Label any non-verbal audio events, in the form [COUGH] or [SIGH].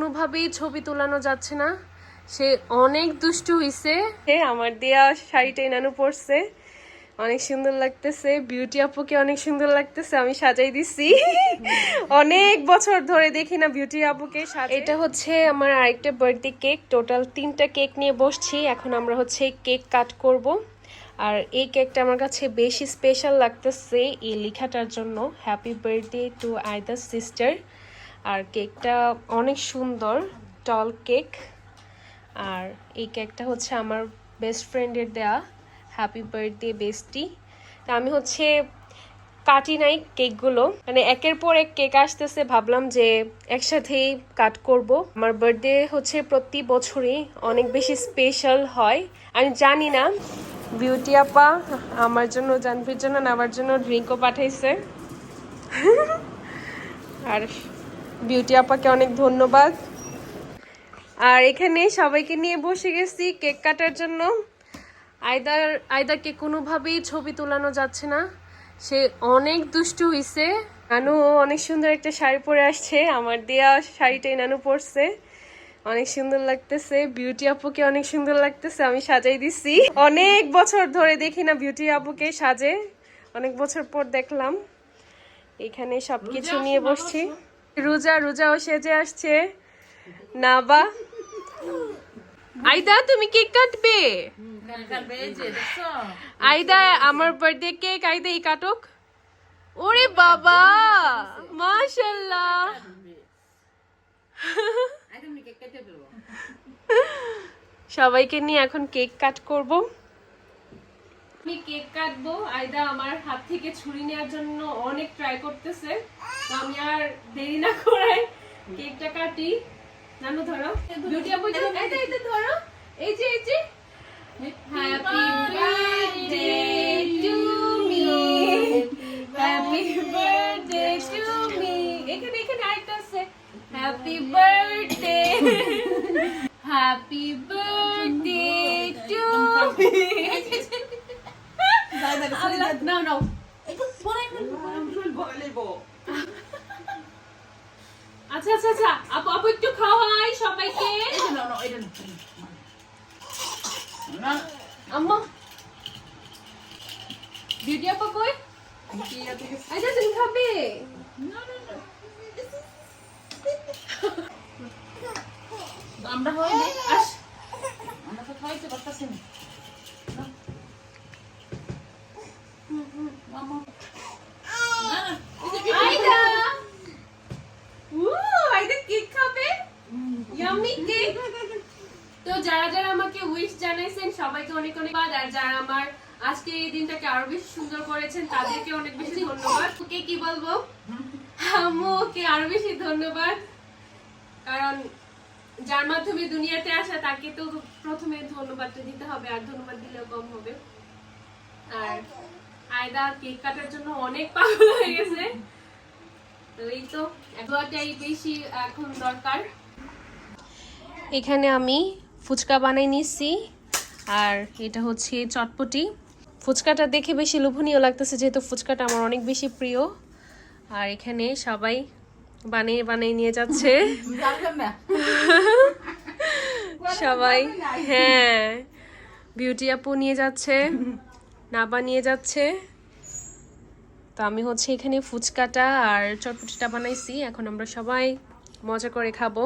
কোনোভাবেই ছবি তোলানো যাচ্ছে না। সে অনেক দুষ্টু হইছে। আমার দেয়া শাড়িটা এনানো পরছে। অনেক সুন্দর লাগতেছে। বিউটি আপুকে অনেক সুন্দর লাগতেছে আমি সাজাই দিছি। অনেক বছর ধরে দেখি না বিউটি আপুকে। এটা হচ্ছে আমার আরেকটা বার্থডে কেক। টোটাল তিনটা কেক নিয়ে বসছি। এখন আমরা হচ্ছে কেক কাট করব। আর এই কেকটা আমার কাছে বেশি স্পেশাল লাগতেছে এই লেখাটার জন্য। Happy birthday to either sister আর কেকটা অনেক সুন্দর টল কেক আর এই কেকটা হচ্ছে আমার বেস্ট ফ্রেন্ডের দেয়া হ্যাপি বার্থডে বেস্টি তা আমি হচ্ছে কাটি নাই কেকগুলো। মানে একের পর এক কেক আসতেছে, ভাবলাম যে একসাথেই কাট করব। আমার বার্থডে হচ্ছে প্রতি বছরই অনেক বেশি স্পেশাল হয়। আমি জানি না বিউটি আপা আমার জন্য, জানভির জন্য নেওয়ার জন্য ড্রিঙ্কও পাঠাইছে। [LAUGHS] আর বিউটি আপাকে অনেক ধন্যবাদ। আর এখানে সবাইকে নিয়ে বসে গেছি কেক কাটার জন্য। আয়দার, আয়দাকে কোনোভাবেই ছবি তোলানো যাচ্ছে না। সে অনেক দুষ্টু হইছে। নানু অনেক সুন্দর একটা শাড়ি পরে আসছে। আমার দেয়া শাড়িটাই নানু পরছে। অনেক সুন্দর লাগতেছে। বিউটি আপুকে অনেক সুন্দর লাগতেছে। আমি সাজাই দিছি। অনেক বছর ধরে দেখি না বিউটি আপুকে সাজে। অনেক বছর পর দেখলাম। এখানে সবকিছু নিয়ে বসছি। রোজা রোজাও সেজে আসছে। না বা? আইদা তুমি কেক কাটবে? আইদা আমার বার্থডে কেক আইদা এই কাটক। ওরে বাবা! মাশাল্লাহ সবাইকে নিয়ে এখন কেক কাট করব। আমি কেক কাটবো। আয়দা আমার হাত থেকে ছুরি নেওয়ার জন্য অনেক ট্রাই করতেছে। তো আমি আর দেরি না করে কেকটা কাটি। নানু ধরো। বিউটি আপু আয়দা আয়দা ধরো। এই যে এই যে। Happy birthday to me happy birthday to me এখানে এখানে আরেকটা আছে। Happy birthday happy birthday to me আল্লাহ না না আচ্ছা আচ্ছা আচ্ছা আপু আপু একটু খাওয়াই সবাইকে। আম্মা। বিউটি আপা কই? আচ্ছা তুমি খাবে। আমরা হই নি আস। আমরা তো খাইতে পারতাছি না মামা না না আইদা উ আইদা কেক খাবে ইয়াম্মি কেক তো যারা যারা আমাকে উইশ জানাইছেন, সবাইকে অনেক অনেক ধন্যবাদ। আর যারা আমার আজকে এই দিনটাকে আরও বেশি সুন্দর করেছেন, তাদেরকে অনেক বেশি ধন্যবাদ। ওকে কি বলব? ওকে আরও বেশি ধন্যবাদ। কারণ যার মাধ্যমে দুনিয়াতে আসা, তাকে তো প্রথমে ধন্যবাদটা দিতে হবে, আর ধন্যবাদ দিলেও কম হবে। আর আয়দা কেক কাটার জন্য অনেক পাগল হয়ে গেছে। এই তো বেশি এখন দরকার। এখানে আমি ফুচকা বানাই নিচ্ছি আর এটা হচ্ছে চটপটি। ফুচকাটা দেখে বেশি লোভনীয় লাগতেছে যেহেতু ফুচকাটা আমার অনেক বেশি প্রিয়। আর এখানে সবাই বানিয়ে বানিয়ে নিয়ে যাচ্ছে। [LAUGHS] সবাই হ্যাঁ বিউটি আপু নিয়ে যাচ্ছে। নাবা বানিয়ে যাচ্ছে। তো আমি হচ্ছে এখানে ফুচকাটা আর চটপটিটা বানাইছি। এখন আমরা সবাই মজা করে খাব।